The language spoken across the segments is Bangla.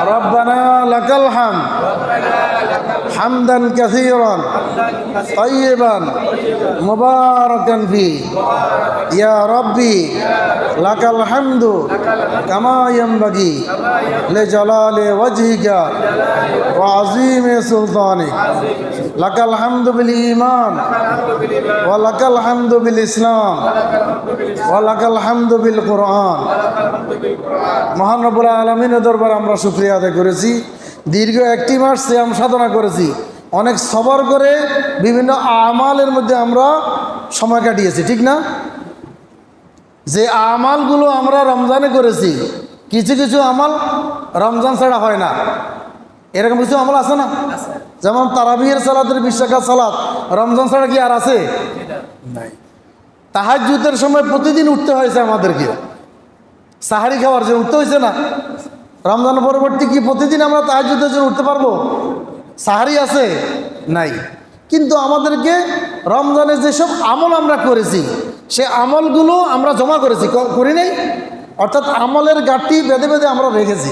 ربنا لك الحمد. حمدا كثيرا طيبا مباركا فيه يا ربي لك الحمد كما ينبغي لجلال وجهك وعظيم سلطانك لك الحمد بالإيمان ولك الحمد بالإسلام ولك الحمد بالقرآن মহান রব্বুল আলমিনের দরবার আমরা শুক্রিয়া আদায় করেছি দীর্ঘ একটি মাস শ্যাম সাধনা করেছি। অনেক সবর করে বিভিন্ন আমালের মধ্যে আমরা সময় কাটিয়েছি ঠিক না? যে আমালগুলো আমরা রমজানে করেছি কিছু কিছু আমাল রমজান ছাড়া হয় না। এরকম কিছু আমল আছে না? যেমন তারাবিহের সালাতের বিশ্বাকা সালাত রমজান ছাড়া কি আর আছে? নাই। তাহাজুতের সময় প্রতিদিন উঠতে হয়েছে আমাদেরকে। সাহারি খাওয়ার যে উঠতে হয়েছে না? রমজান পরবর্তী কি প্রতিদিন আমরা তাহাজুদের জন্য উঠতে পারব? সাহারি আছে? নাই। কিন্তু আমাদেরকে রমজানে যেসব আমল আমরা করেছি, সে আমলগুলো আমরা জমা করেছি। করি নাই? অর্থাৎ আমলের গাঠটি বেঁধে বেঁধে আমরা রেখেছি।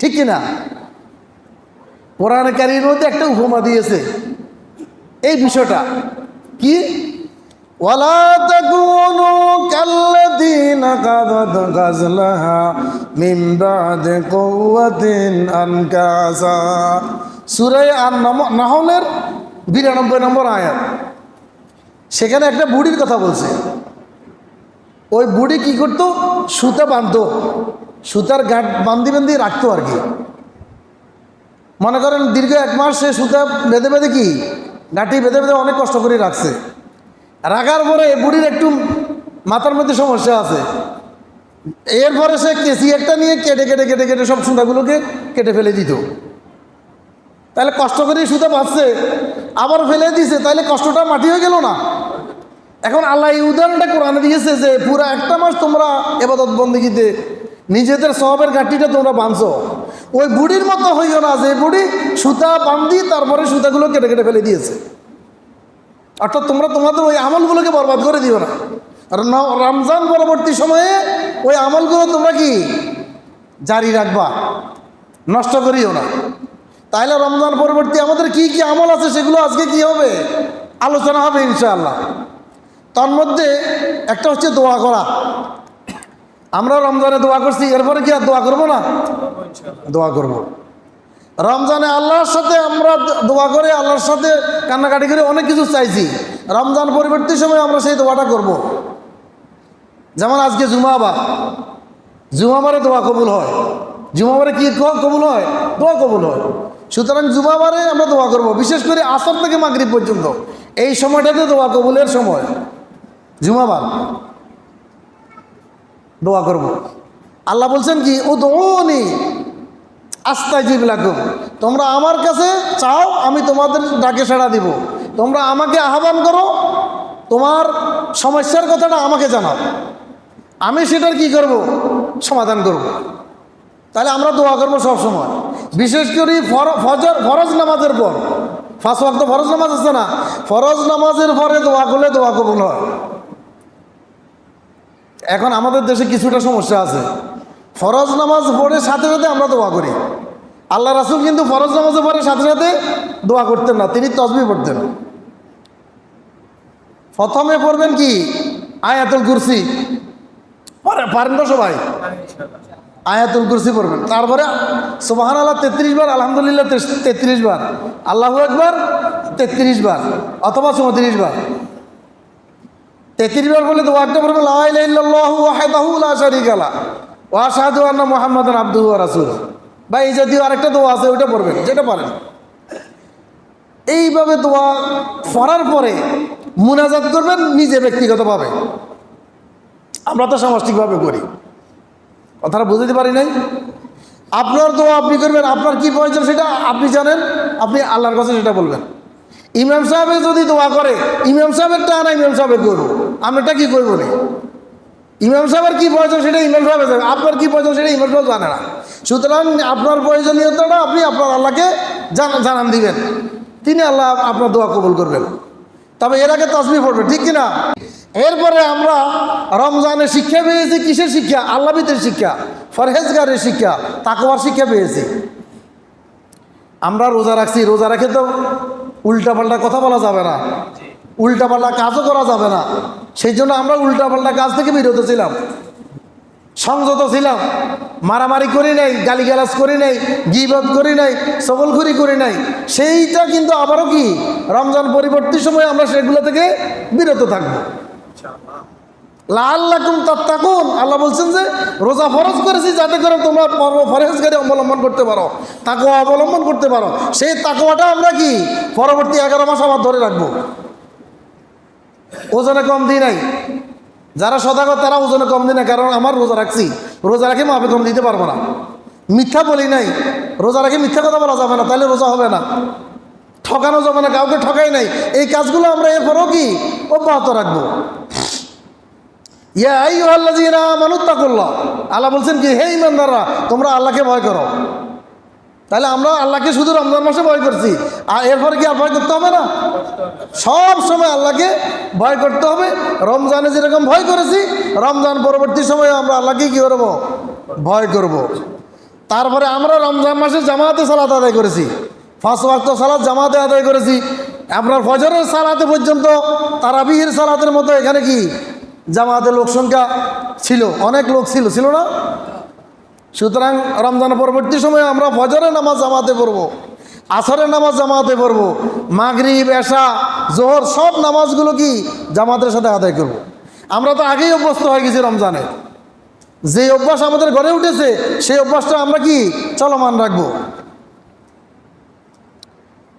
ঠিক কি না? কোরআনকারীর মধ্যে একটা উপমা দিয়েছে। এই বিষয়টা কি? ولا تكونوا كالذين قضت غزلها من بعد قوة أنكاسا সুরে আর নাহলের বিরানব্বই নম্বর আয়াত সেখানে একটা বুড়ির কথা বলছে ওই বুড়ি কি করতো সুতা বাঁধতো সুতার গাঁট বান্ধি বান্ধি রাখতো আর কি মনে করেন দীর্ঘ এক মাস সে সুতা বেঁধে বেঁধে কি গাঁটি বেঁধে বেঁধে অনেক কষ্ট করে রাখছে রাখার পরে বুড়ির একটু মাথার মধ্যে সমস্যা আছে। এরপরে সে কেসি একটা নিয়ে কেটে কেটে কেটে কেটে সব সুতাগুলোকে কেটে ফেলে দিত। তাহলে কষ্ট করে সুতা বাঁচছে আবার ফেলে দিছে, তাহলে কষ্টটা মাটি হয়ে গেল না। এখন আল্লাহ এই উদাহরণটা কোরআনে দিয়েছে যে পুরা একটা মাস তোমরা এবাদত বন্দিগিতে নিজেদের সবের গাঁটিটা তোমরা বাঁধছো। ওই বুড়ির মতো হইও না যে বুড়ি সুতা বান্ধি তারপরে সুতাগুলো কেটে কেটে ফেলে দিয়েছে। অর্থাৎ তোমরা তোমাদের ওই আমলগুলোকে বরবাদ করে দিও না। আর রমজান পরবর্তী সময়ে ওই আমলগুলো তোমরা কি জারি রাখবা? নষ্ট করিও না। তাইলে রমজান পরবর্তী আমাদের কি কি আমল আছে সেগুলো আজকে কি হবে? আলোচনা হবে ইনশাআল্লাহ। তার মধ্যে একটা হচ্ছে দোয়া করা। আমরা রমজানে দোয়া করছি, এরপরে কি আর দোয়া করব না? দোয়া করব। রমজানে আল্লাহর সাথে আমরা দোয়া করে, আল্লাহর সাথে কান্নাকাটি করে, অনেক কিছু চাইছি। রমজান পরিবর্তী সময় আমরা সেই দোয়াটা করব। যেমন আজকে জুমাবা জুমাবারে দোয়া কবুল হয়। জুমাবারে কি কবুল হয়? দোয়া কবুল হয়। সুতরাং জুমাবারে আমরা দোয়া করব, বিশেষ করে আসর থেকে মাগরিব পর্যন্ত। এই সময়টাতে দোয়া কবুলের সময়। জুমাবার। দোয়া করব। আল্লাহ বলছেন কি ও দোনি আস্তাজিব লাগুম তোমরা আমার কাছে চাও, আমি তোমাদের ডাকে সাড়া দিব। তোমরা আমাকে আহ্বান করো, তোমার সমস্যার কথাটা আমাকে জানাও। আমি সেটার কি করব? সমাধান করব। তাহলে আমরা দোয়া করব সবসময়। বিশেষ করে ফজর, ফরজ নামাজের পর। ফার্স্ট ওয়াক্ত ফরজ নামাজ আছে না? ফরজ নামাজের পরে দোয়া করলে দোয়া কবুল হয়। এখন আমাদের দেশে কিছুটা সমস্যা আছে। ফরজ নামাজ পড়ে সাথে সাথে আমরা দোয়া করি। আল্লাহ রাসুল কিন্তু ফরজ নামাজে পড়ে, সাথে সাথে দোয়া করতেন না, তিনি তসবি পড়তেন। প্রথমে পড়বেন কি? আয়াতুল কুরসি। পারে- পারেন তো সবাই। আয়াতুল কুরসি পড়বেন। তারপরে সুবাহান আল্লাহ তেত্রিশ বার, আলহামদুলিল্লাহ তেত্রিশ বার, আল্লাহ একবার তেত্রিশ বার, অথবা চৌত্রিশ বার। তেত্রিশ বার বলে দোয়া একটা পড়বে লা আশহাদু আন্না মুহাম্মাদান আবদুহু ওয়া রাসূলুহু। বা এই জাতীয় আরেকটা দোয়া আছে, ওইটা পড়বেন, যেটা পারেন। এইভাবে দোয়া পড়ার পরে মুনাজাত করবেন, নিজে ব্যক্তিগতভাবে। আমরা তো সামষ্টিকভাবে করি। কথাটা বুঝতে পারি নাই? আপনার দোয়া আপনি করবেন, আপনার কি প্রয়োজন সেটা আপনি জানেন, আপনি আল্লাহর কাছে সেটা বলবেন। ইমাম সাহেবের যদি দোয়া করে, ইমাম সাহেবেরটা না ইমাম সাহেবের করব। আপনারটা কি করব না? ইমাম সাহেবের কি প্রয়োজন সেটা ইমাম সাহেব জানে আপনার কি প্রয়োজন সেটা ইমাম সাহেব জানে না। সুতরাং আপনার প্রয়োজনীয়তাটা আপনি আপনার আল্লাহকে জানান দিবেন। তিনি আল্লাহ আপনার দোয়া কবুল করবেন। তবে এর আগে তসবি পড়বে ঠিক কিনা? এরপরে আমরা রমজানের শিক্ষা পেয়েছি, কিসের শিক্ষা? আল্লাহ ভিতের শিক্ষা, ফরহেজগারের শিক্ষা, তাকওয়ার শিক্ষা পেয়েছি। আমরা রোজা রাখছি, রোজা রাখে তো উল্টাপাল্টা কথা বলা যাবে না। উল্টাপাল্টা কাজও করা যাবে না। সেই জন্য আমরা উল্টাপাল্টা কাজ থেকে বিরত ছিলাম। সংযত ছিলাম। মারামারি করি নাই, গালিগালাজ করি নাই গিবত করি নাই সবলখুরি করি নাই। সেইটা কিন্তু আবারও কি? রমজান পরিবর্তী সময় আমরা সেগুলো থেকে বিরত থাকব। লাল্লাকুম তাত্তাকুন। আল্লাহ বলছেন যে, রোজা ফরজ করেছি যাতে করে তোমরা পর্ব ফরেজগারি অবলম্বন করতে পারো তাকুয়া অবলম্বন করতে পারো। সেই তাকুয়াটা আমরা কি? পরবর্তী এগারো মাস আবার ধরে রাখব। ওজনে কম দিই নাই। যারা সদাগর, তারা ওজনে কম দিই না কারণ আমার রোজা রাখছি। রোজা রাখি মাপে কম দিতে পারব না। মিথ্যা বলি নাই। রোজা রাখি মিথ্যা কথা বলা যাবে না, তাহলে রোজা হবে না। ঠকানো যাবে না, কাউকে ঠকাই নাই। এই কাজগুলো আমরা এরপরও কি? অব্যাহত রাখব। ইয়া আমানুত্তাকুল্লাহ আল্লাহ বলছেন কি, হে ইমানদাররা, তোমরা আল্লাহকে ভয় করো। তাহলে আমরা আল্লাহকে শুধু রমজান মাসে ভয় করছি। আর এরপরে কি আর ভয় করতে হবে না? সব সময় আল্লাহকে ভয় করতে হবে। রমজানে যেরকম ভয় করেছি, রমজান পরবর্তী সময়ে আমরা আল্লাহকে কী করব? ভয় করব। তারপরে আমরা রমজান মাসে জামাতে সালাত আদায় করেছি। ফার্স্ট ওয়াক্ত সালাত জামাতে আদায় করেছি। আপনার ফজরের সালাতে পর্যন্ত, তারাবিহির সালাতের মতো এখানে কি জামাতে লোক সংখ্যা ছিল? অনেক লোক ছিল ছিল না? সুতরাং রমজান পরবর্তী সময়ে আমরা ফজরের নামাজ জামাতে পড়ব, আসরের নামাজ জামাতে পড়ব, মাগরিব, এশা, জোহর সব নামাজগুলো কি জামাতের সাথে আদায় করব। আমরা তো আগেই অভ্যস্ত হয়ে গেছি রমজানে। যে অভ্যাস আমাদের ঘরে উঠেছে, সেই অভ্যাসটা আমরা কি চলমান রাখব?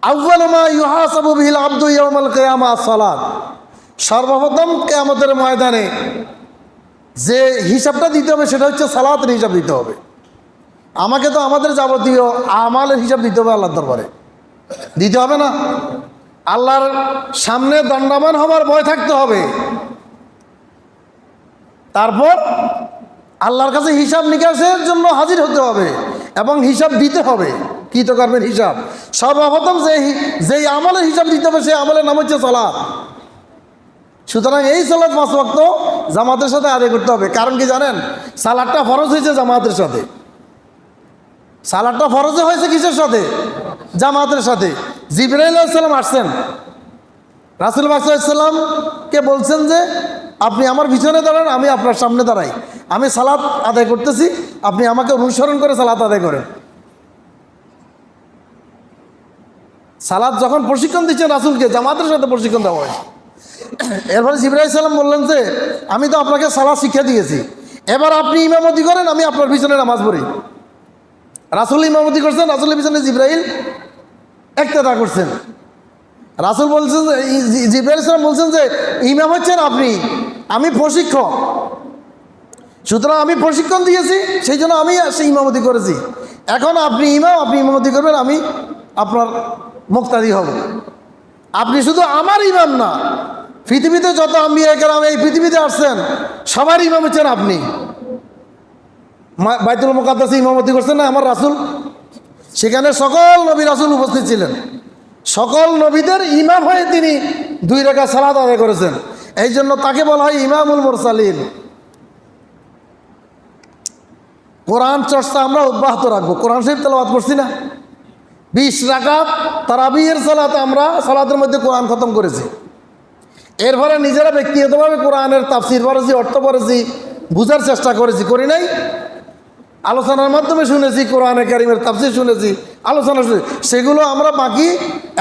আউ্বালমা ইউহাসাবু বিহিল আব্দু ইয়াউমাল কিয়ামা সালাত সর্বপ্রথম কেয়ামতের ময়দানে যে হিসাবটা দিতে হবে, সেটা হচ্ছে সালাতের হিসাব দিতে হবে। আমাকে তো আমাদের যাবতীয় আমালের হিসাব দিতে হবে আল্লাহর দরবারে। দিতে হবে না। আল্লাহর সামনে দণ্ডমান হবার ভয় থাকতে হবে। তারপর আল্লাহর কাছে হিসাব নিকাশের জন্য হাজির হতে হবে এবং হিসাব দিতে হবে। কৃতকর্মের হিসাব। সর্বপ্রথম যে যেই আমলের হিসাব দিতে হবে, সেই আমলের নাম হচ্ছে সালাদ সুতরাং এই সালাদ পাঁচ ওয়াক্ত জামাতের সাথে আদায় করতে হবে। কারণ কি জানেন? সালাদটা ফরজ হয়েছে জামাতের সাথে। সালাদটা ফরজে হয়েছে কিসের সাথে? জামাতের সাথে। জিবরাইল সাল্লাম আসছেন। রাসুল বাসাল্লামকে বলছেন যে, আপনি আমার পিছনে দাঁড়ান, আমি আপনার সামনে দাঁড়াই। আমি সালাদ আদায় করতেছি, আপনি আমাকে অনুসরণ করে সালাদ আদায় করেন। সালাদ যখন প্রশিক্ষণ দিচ্ছেন রাসুলকে, জামাতের সাথে প্রশিক্ষণ দেওয়া হয় এরপরে জিবরাই সাল্লাম বললেন যে, আমি তো আপনাকে সালাদ শিক্ষা দিয়েছি। এবার আপনি ইমামতি করেন, আমি আপনার পিছনে নামাজ পড়ি। রাসুল ইমামতি করছেন, রাসুলের পিছনে জিব্রাইল একতেদা করছেন। রাসুল বলছেন যে জি- জিব্রাইল ইসলাম বলছেন যে, ইমাম হচ্ছেন আপনি, আমি প্রশিক্ষক। সুতরাং আমি প্রশিক্ষণ দিয়েছি, সেই জন্য আমি সেই ইমামতি করেছি। এখন আপনি ইমাম, আপনি ইমামতি করবেন, আমি আপনার মুক্তাদি হব। আপনি শুধু আমার ইমাম না, পৃথিবীতে যত আমি একরাম এই পৃথিবীতে আসছেন, সবার ইমাম হচ্ছেন আপনি। বাইতুল মোকাদ্দাসে ইমামতি করছেন না আমার রাসুল? সেখানে সকল নবী রাসুল উপস্থিত ছিলেন। সকল নবীদের ইমাম হয়ে তিনি দুই রেখা সালাদ আদায় করেছেন। এই জন্য তাকে বলা হয় ইমামুল মোরসালিন। কোরআন চর্চা আমরা অব্যাহত রাখব। কোরআন শরীফ তেলাবাদ করছি না। বিশ রাকাত তারাবিয়ের সালাত আমরা সালাতের মধ্যে কোরআন খতম করেছি। এরপরে নিজেরা ব্যক্তিগতভাবে কোরআনের তাফসির পড়েছি, অর্থ পড়েছি, বুঝার চেষ্টা করেছি। করি নাই? আলোচনার মাধ্যমে শুনেছি, কোরআনে কারিমের তাফসির শুনেছি, আলোচনা শুনেছি সেগুলো আমরা বাকি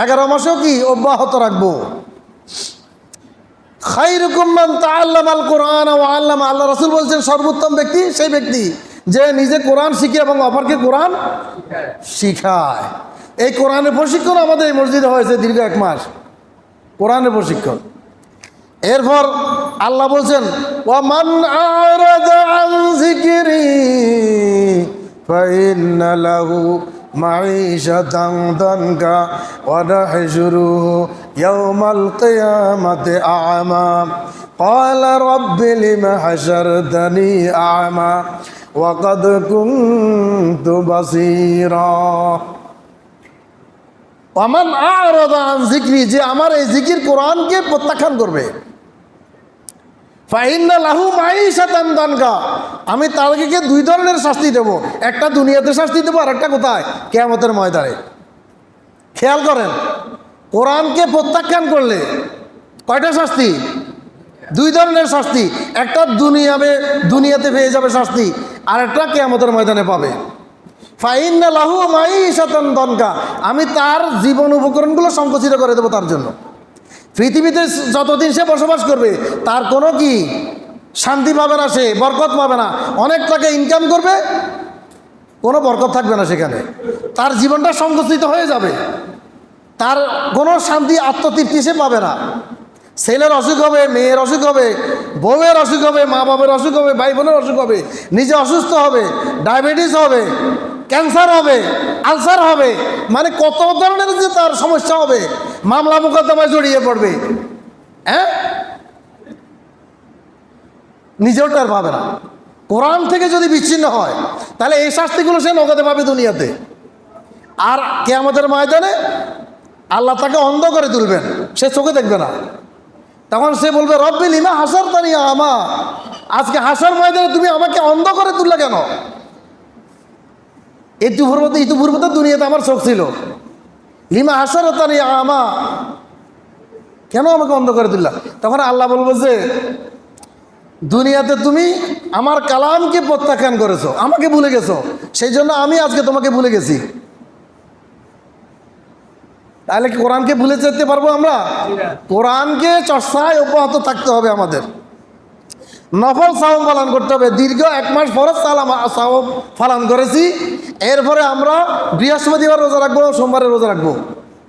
এগারো মাসেও কি অব্যাহত রাখব? খাইরুকুম্মান তাআল্লাম আল কোরআন ও আল্লাম আল্লাহ রসুল বলছেন, সর্বোত্তম ব্যক্তি সেই ব্যক্তি যে নিজে কোরআন শিখে এবং অপরকে কোরআন শিখায়। এই কোরআনের প্রশিক্ষণ আমাদের এই মসজিদে হয়েছে দীর্ঘ এক মাস। কোরআনের প্রশিক্ষণ। এরপর আল্লাহ বলছেন ওয়ামান আন যিকরি ফাইন্না লাহু মাঈশাতান দানকা ওয়া নাহশুরুহু ইয়াওমাল কিয়ামাতি আ'মা قال رب لم حشرتني أعمى وقد كنت بصيرا অমান আন জিক্রি যে আমার এই জিকির কোরআনকে প্রত্যাখ্যান করবে লাহু আমি তাদেরকে দুই ধরনের শাস্তি দেব। একটা দুনিয়াতে শাস্তি দেবো আর একটা কোথায়? কেয়ামতের ময়দানে। খেয়াল করেন, কোরআনকে প্রত্যাখ্যান করলে কয়টা শাস্তি? দুই ধরনের শাস্তি। একটা দুনিয়াবে, দুনিয়াতে পেয়ে যাবে শাস্তি, আর একটা কেয়ামতের ময়দানে পাবে। ফাইন্না লাহু মাই সাতন দনকা আমি তার জীবন উপকরণগুলো সংকুচিত করে দেবো তার জন্য। পৃথিবীতে যতদিন সে বসবাস করবে, তার কোনো কি শান্তি পাবে না সে, বরকত পাবে না। অনেক টাকা ইনকাম করবে, কোনো বরকত থাকবে না সেখানে। তার জীবনটা সংকুচিত হয়ে যাবে। তার কোনো শান্তি, আত্মতৃপ্তি সে পাবে না। ছেলের অসুখ হবে, মেয়ের অসুখ হবে, বউয়ের অসুখ হবে মা বাবার অসুখ হবে ভাই বোনের অসুখ হবে, নিজে অসুস্থ হবে, ডায়াবেটিস হবে। ক্যান্সার হবে, আলসার হবে মানে কত ধরনের যে তার সমস্যা হবে, মামলা মোকদ্দমায় জড়িয়ে পড়বে হ্যাঁ? নিজেও টের পাবে না। কোরআন থেকে যদি বিচ্ছিন্ন হয়, তাহলে এই শাস্তিগুলো সে নগদে পাবে দুনিয়াতে। আর কে আমাদের ময়দানে আল্লাহ তাকে অন্ধ করে তুলবেন, সে চোখে দেখবে না। তখন সে বলবে, রব্বি, লিমা হাসার তানি আমা? আজকে হাসার ময়দানে তুমি আমাকে অন্ধ করে তুললে কেন? একটু পূর্বতে ইতু পূর্বতে দুনিয়াতে আমার চোখ ছিল। লিমা হাসার তানি আমা। কেন আমাকে অন্ধ করে তুললা? তখন আল্লাহ বলব যে, দুনিয়াতে তুমি আমার কালামকে প্রত্যাখ্যান করেছ, আমাকে ভুলে গেছো, সেই জন্য আমি আজকে তোমাকে ভুলে গেছি। তাহলে কি কোরআনকে ভুলে যেতে পারব আমরা? কোরআনকে চর্চায় অব্যাহত থাকতে হবে আমাদের। নফল সাওম পালন করতে হবে। দীর্ঘ এক মাস ফরজ সালাম, সাওম পালন করেছি। এরপরে আমরা বৃহস্পতিবার রোজা রাখব সোমবারে রোজা রাখব।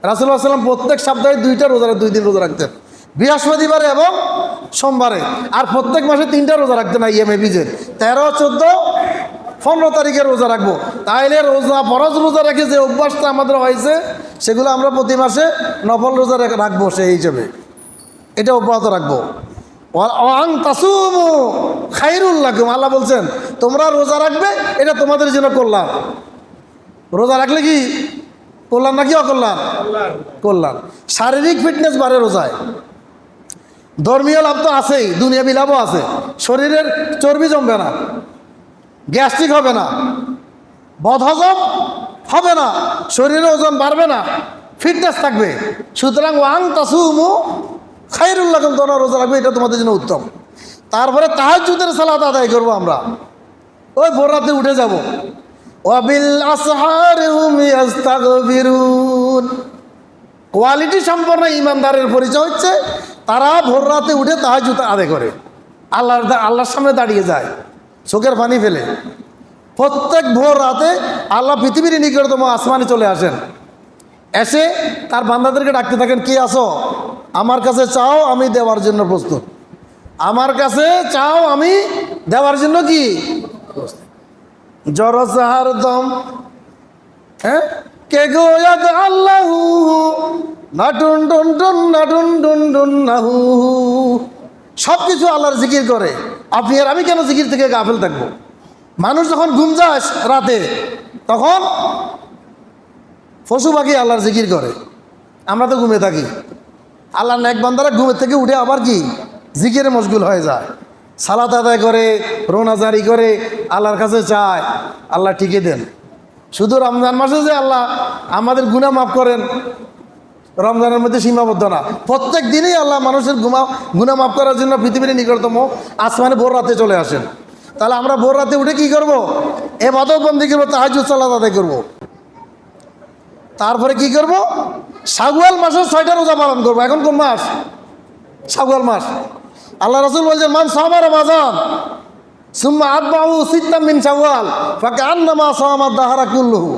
রাসুল্লাহ সাল্লাম প্রত্যেক সপ্তাহে দুইটা রোজা দুই দিন রোজা রাখতেন। বৃহস্পতিবারে এবং সোমবারে। আর প্রত্যেক মাসে তিনটা রোজা রাখতেন ইএমএ বীজের তেরো, চোদ্দ, পনেরো তারিখে রোজা রাখব। তাইলে রোজা, ফরজ রোজা রেখে যে অভ্যাসটা আমাদের হয়েছে, সেগুলো আমরা প্রতি মাসে নফল রোজা রেখে রাখব সেই হিসেবে। এটা অব্যাহত রাখব। অং তাসুমু খাইরুল আল্লাহ বলছেন, তোমরা রোজা রাখবে, এটা তোমাদের জন্য কল্যাণ। রোজা রাখলে কি? কল্যাণ নাকি অকল্যাণ? করলাম শারীরিক ফিটনেস বাড়ে রোজায়। ধর্মীয় লাভ তো আছেই দুনিয়াবি লাভও আছে। শরীরের চর্বি জমবে না। গ্যাস্ট্রিক হবে না। বদহজম হবে না। শরীরের ওজন বাড়বে না। ফিটনেস থাকবে। সুতরাং ওয়াং তাসুমু খাইরুল্লাহ তোমরা রোজা রাখবে এটা তোমাদের জন্য উত্তম। তারপরে তাহাজুদের সালাত আদায় করব আমরা। ওই ভোর রাতে উঠে যাব। কোয়ালিটি সম্পন্ন ইমানদারের পরিচয় হচ্ছে, তারা ভোর রাতে উঠে তাহাজুদ আদায় করে। আল্লাহর আল্লাহর সামনে দাঁড়িয়ে যায়, চোখের পানি ফেলে। প্রত্যেক ভোর রাতে আল্লাহ পৃথিবীর নিকটতম আসমানে চলে আসেন। এসে তার বান্দাদেরকে ডাকতে থাকেন, কে আসো আমার কাছে চাও আমি দেওয়ার জন্য প্রস্তুত। আমার কাছে চাও আমি দেওয়ার জন্য কি? জরসাহার দম। হ্যাঁ? কে গো আল্লাহ? নাটুন টুন টুন নাটুন টুন টুন নাহু সব কিছু আল্লাহর জিকির করে। আপনি আর আমি কেন জিকির থেকে গাফেল থাকব? মানুষ যখন ঘুম যাস রাতে, তখন পশু পাখি আল্লাহর জিকির করে। আমরা তো ঘুমে থাকি। আল্লাহর নেক বান্দারা ঘুমের থেকে উঠে আবার কি? জিকিরে মশগুল হয়ে যায়। সালাত আদায় করে, রোনাজারি করে, আল্লাহর কাছে চায়, আল্লাহ ঠিকই দেন। শুধু রমজান মাসে যে আল্লাহ আমাদের গুণা মাফ করেন, রমজানের মধ্যে সীমাবদ্ধ না। প্রত্যেক দিনই আল্লাহ মানুষের গুমা গুণা মাফ করার জন্য পৃথিবীর নিকটতম আসমানে ভোর রাতে চলে আসেন। তাহলে আমরা ভোর রাতে উঠে কি করব? এ বাদক বন্দি করব তাহাজুদ সালাদ আদায় করব। তারপরে কি করব? শাগুয়াল মাসের ছয়টা রোজা পালন করব। এখন কোন মাস? শাগুয়াল মাস। আল্লাহ রসুল বলছেন মান সামার মাজান সুম্মা আতবাহু সিত্তাম মিন শাওয়াল ফাঁকে আন্নামা সামাদ দাহারা কুল্লুহু।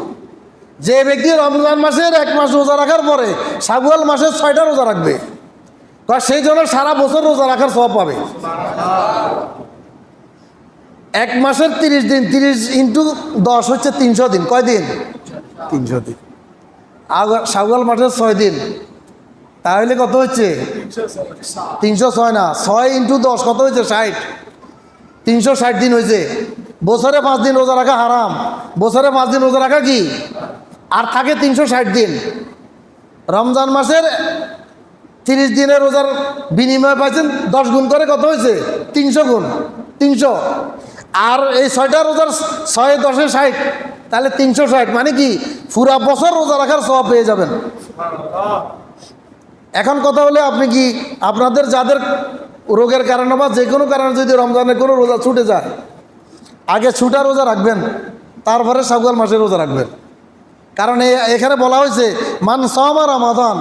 যে ব্যক্তি রমজান মাসের এক মাস রোজা রাখার পরে শাগুয়াল মাসের ছয়টা রোজা রাখবে তা সেই জন্য সারা বছর রোজা রাখার সব পাবে। এক মাসের তিরিশ দিন তিরিশ ইন্টু দশ হচ্ছে তিনশো দিন। কয় দিন? তিনশো দিন। আগর শাগুয়াল মাসের ছয় দিন। তাহলে কত হচ্ছে? তিনশো ছয় না, ছয় ইন্টু দশ, কত হয়েছে? ষাট। তিনশো ষাট দিন হয়েছে। বছরে পাঁচ দিন রোজা রাখা হারাম। বছরে পাঁচ দিন রোজা রাখা কি? আর থাকে তিনশো ষাট দিন। রমজান মাসের তিরিশ দিনের রোজার বিনিময় পাইছেন দশ গুণ করে কত হয়েছে? তিনশো গুণ, তিনশো। আর এই ছয়টা রোজার ছয়, দশে ষাট, তাহলে তিনশো ষাট। মানে কি? পুরা বছর রোজা রাখার সব পেয়ে যাবেন। এখন কথা হলে আপনি কি আপনাদের যাদের রোগের কারণে বা যে কোনো কারণে যদি রমজানের কোনো রোজা ছুটে যায়, আগে ছুটা রোজা রাখবেন, তারপরে সাগুয়াল মাসে রোজা রাখবেন। কারণ এখানে বলা হয়েছে, মান সমা রমাদান,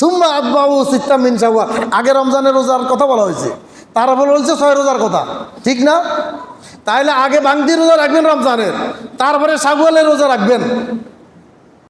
সুম্মা আব্বাউ সিত্তা মিন সাগুয়া আগে রমজানের রোজার কথা বলা হয়েছে, তারপর বলছে ছয় রোজার কথা। ঠিক না? তাহলে আগে বাংদি রোজা রাখবেন রমজানের, তারপরে সাগুয়ালের রোজা রাখবেন।